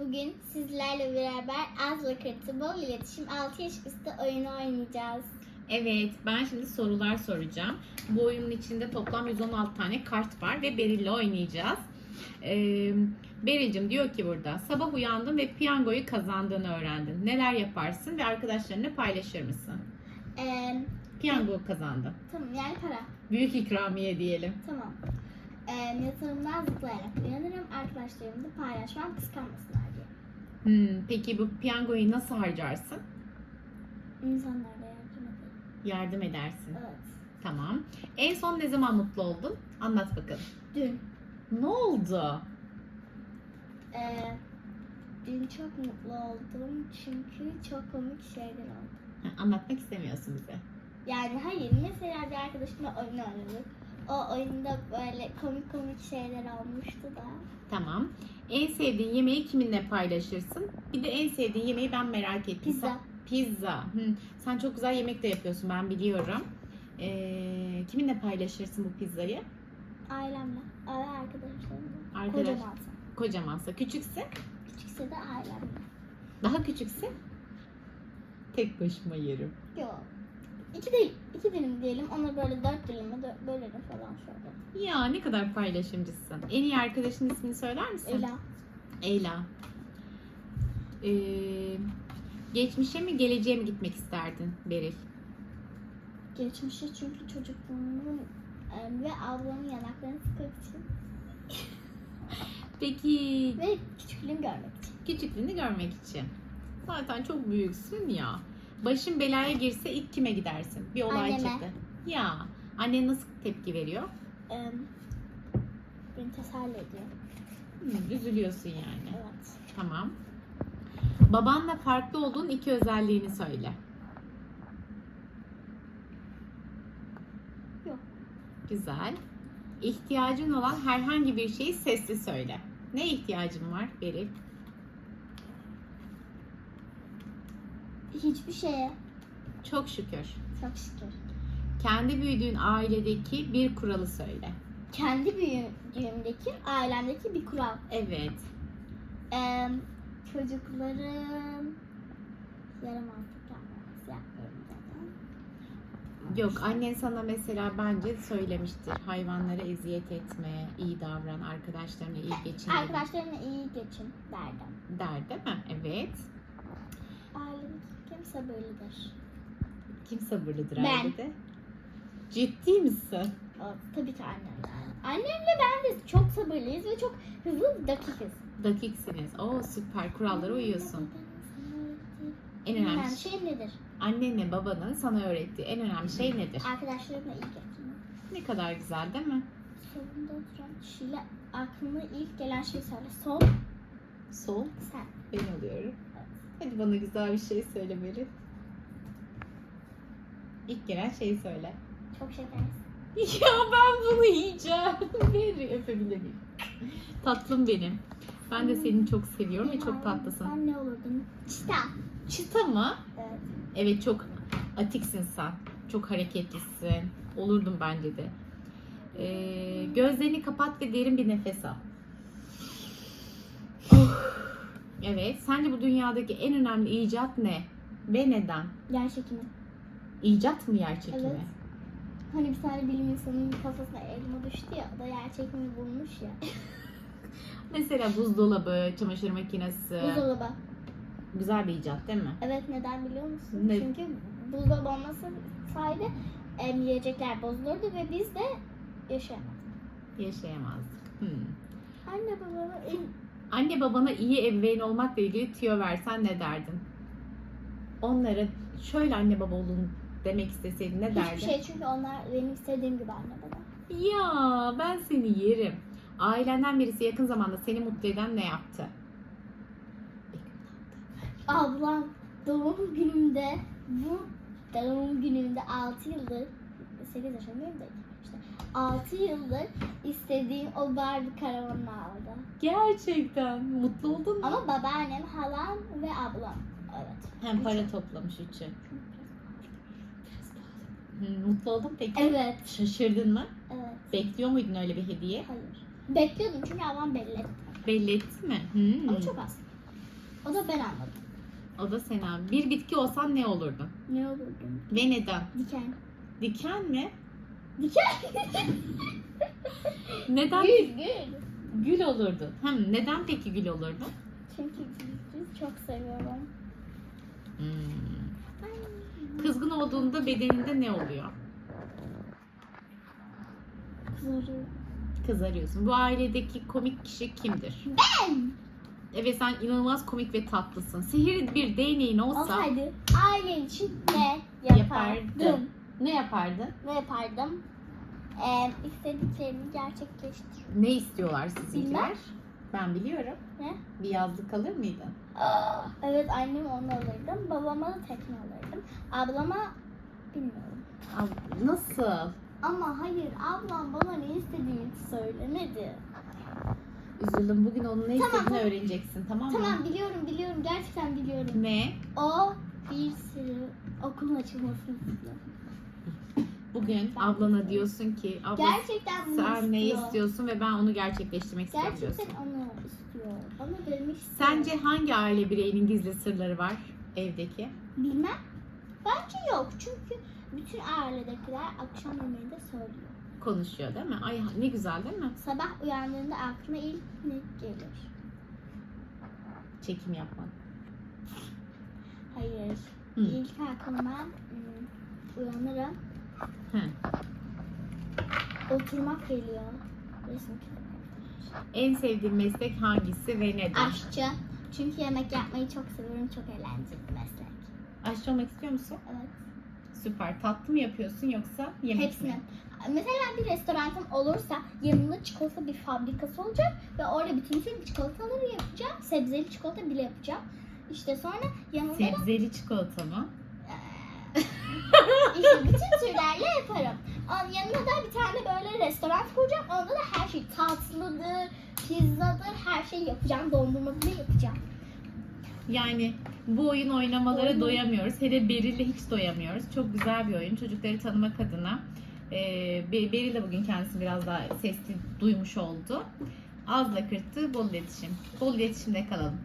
Bugün sizlerle beraber az vakitli bol iletişim 6 yaş üstü oyunu oynayacağız. Evet, ben şimdi sorular soracağım. Bu oyunun içinde toplam 116 tane kart var ve Beril'le oynayacağız. Ee, Beril'cim diyor ki burada, sabah uyandın ve piyangoyu kazandığını öğrendin. Neler yaparsın ve arkadaşlarına paylaşır mısın? Ee, Piyango kazandın. tamam yani para. Büyük ikramiye diyelim. Tamam. Ee, yatağımdan zıplayarak uyanırım. Arkadaşlarım da paylaşmam kıskanmasınlar diye. Hmm, peki bu piyangoyu nasıl harcarsın? İnsanlara yardım ederim. Yardım edersin. Evet. Tamam. En son ne zaman mutlu oldun? Anlat bakalım. Dün. Ne oldu? Ee, dün çok mutlu oldum çünkü çok komik şeyler oldu. Ha, Anlatmak istemiyorsun bize. Yani hayır mesela bir arkadaşımla oyun oynadık. O oyunda böyle komik komik şeyler olmuştu da. Tamam. En sevdiğin yemeği kiminle paylaşırsın? Bir de en sevdiğin yemeği ben merak ettim. Pizza. Sen- Pizza. Hı. Sen çok güzel yemek de yapıyorsun ben biliyorum. Ee, kiminle paylaşırsın bu pizzayı? Ailemle. Ve arkadaşlarımla. Arkadaş. Kocaman. Kocamansa. Küçükse? Küçükse de ailemle. Daha küçükse? Tek başıma yerim. Yok. İki de iki dilim diyelim. Onu böyle dört bölerim falan şöyle. Ya ne kadar paylaşımcısın. En iyi arkadaşın ismini söyler misin? Ela. Eyla. Ee, geçmişe mi geleceğe mi gitmek isterdin Beril? Geçmişe çünkü çocukluğumun e, ve ablamın yanaklarını sıkmak için Peki ve küçüklüğümü görmek için. küçüklüğünü görmek için. Zaten çok büyüksün ya. Başın belaya girse ilk kime gidersin? Bir olay Anneme. çıktı. Ya annen nasıl tepki veriyor? E, beni teselli ediyor. Hmm, üzülüyorsun yani. Evet. Tamam. Babanla farklı olduğun iki özelliğini söyle. Yok. Güzel. İhtiyacın olan herhangi bir şeyi sesli söyle. Ne ihtiyacın var Beril? Hiçbir şeye Çok şükür. çok şükür. Kendi büyüdüğün ailedeki bir kuralı söyle. Kendi büyüdüğümdeki ailemdeki bir kural. Evet. Ee, çocukların yaramazlık yapmaması yapmıyorum zaten. Yok annen sana mesela bence söylemiştir. Hayvanlara eziyet etme, iyi davran, arkadaşlarına iyi geçin Arkadaşlarımla iyi geçin derdim. der değil mi? Evet. Ailedeki kim sabırlıdır. Kim sabırlıdır Ben. ailede? Ciddi misin? O, tabii ki annemle. Annemle ben de çok sabırlıyız ve çok hızlı dakikiz. Dakiksiniz. Oo süper. Kurallara uyuyorsun. En önemli önemli şey nedir? annenle babanın sana öğrettiği en önemli şey nedir? Arkadaşlarımla iyi geçinmek. Ne kadar güzel değil mi? Solunda oturan kişiyle aklına ilk gelen şey söyle. Sol, Sol. sen. Ben oluyorum. Hadi bana güzel bir şey söyle Beril. İlk gelen şeyi söyle. Çok şekersin. Ya ben bunu yiyeceğim. Beri öpebilir miyim? Tatlım benim. Ben de seni çok seviyorum ve çok tatlısın. Sen ne olurdun? Çita. Çıta mı? Evet. Evet çok atiksin sen. Çok hareketlisin. Olurdun bence de. Ee, gözlerini kapat ve derin bir nefes al. Evet. Sence bu dünyadaki en önemli icat ne? Ve neden? Yer çekimi. İcat mı yer çekimi? Evet. Hani bir tane bilim insanının kafasına elma düştü ya, o da yer çekimi bulmuş ya. Mesela buzdolabı, çamaşır makinesi. Buzdolabı. Güzel bir icat değil mi? Evet neden biliyor musun? Ne? Çünkü buzdolabı olmasaydı em, yiyecekler bozulurdu ve biz de yaşayamazdık. Yaşayamazdık. Hmm. Anne babama en Anne babana iyi ebeveyn olmakla ilgili tüyo versen ne derdin? Onlara şöyle anne baba olun demek isteseydin ne derdin? hiçbir şey çünkü onlar benim istediğim gibi anne baba. Ya ben seni yerim. Ailenden birisi yakın zamanda seni mutlu eden ne yaptı? Ablam doğum günümde bu doğum günümde 6 yıldır 8 yaşındayım da işte 6 yıldır istediğim o Barbie karavanını aldı. Gerçekten mutlu oldun mu? Ama babaannem, halam ve ablam. Evet. Hem para toplamış üçü. Mutlu oldun peki? Evet. Şaşırdın mı? Evet. Bekliyor muydun öyle bir hediye? Hayır. Bekliyordum çünkü ablam belli etti. Belli etti mi? Hmm. Ama çok az. O da ben anladım. O da sen abi. Bir bitki olsan ne olurdun? Ne olurdu? Ve neden? Diken. Diken mi? Diken. Neden? gül gül. Gül olurdun. Hem neden peki gül olurdun? Çünkü gülü çok seviyorum. Hmm. Kızgın olduğunda bedeninde ne oluyor? Kızarıyor. Kızarıyorsun. Bu ailedeki komik kişi kimdir? Ben. Evet sen inanılmaz komik ve tatlısın. Sihirli bir değneğin olsa Olsaydı ailem için ne Yapardın. yapardım? ne yapardın? Ne yapardım? Ee, istediklerimi gerçekleştir. Ne istiyorlar sizinkiler? Bilmem. Ben biliyorum. Ne? Bir yazlık alır mıydın? Aa, evet annem onu alırdım. Babama da tekne alırdım. Ablama bilmiyorum. Ab- Nasıl? Ama hayır ablam bana ne istediğini söylemedi. Üzüldüm. Bugün onun ne Tamam, istediğini tamam. öğreneceksin tamam mı? Tamam biliyorum biliyorum gerçekten biliyorum. Ne? O bir sürü okulun açılmasını istiyor. Bugün Ben ablana istiyorum. diyorsun ki abla Gerçekten bunu sen ne istiyor. istiyorsun ve ben onu gerçekleştirmek istiyorum Gerçekten onu. Demiş. Sence hangi aile bireyinin gizli sırları var evdeki? Bilmem. Bence yok. Çünkü bütün ailedekiler akşam yemeğinde söylüyor. Konuşuyor değil mi? Ay ne güzel değil mi? Sabah uyandığında aklına ilk ne gelir? Çekim yapmak. Hayır. Hı. İlk aklıma hmm, uyanırım. Hı. Oturmak geliyor. Resim çizmek. En sevdiğin meslek hangisi ve neden? Aşçı. Çünkü yemek yapmayı çok seviyorum. Çok eğlenceli bir meslek. Aşçı olmak istiyor musun? Evet. Süper. Tatlı mı yapıyorsun yoksa yemek Hepsini. mi? Mesela bir restoranım olursa yanında çikolata bir fabrikası olacak ve orada bütün tüm çikolataları yapacağım. Sebzeli çikolata bile yapacağım. İşte sonra yanında da Sebzeli çikolata mı? işte bütün türlerle yaparım. Onun yanına da bir tane böyle restoran kuracağım. Onda da her şey tatlıdır, pizzadır, her şeyi yapacağım. Dondurma bile yapacağım. Yani bu oyun oynamalara Oyun. doyamıyoruz. Hele Beril'le hiç doyamıyoruz. Çok güzel bir oyun. Çocukları tanımak adına. Ee, Be- Beril de bugün kendisini biraz daha sesli duymuş oldu. Azla kırttı, bol iletişim. Bol iletişimde kalalım.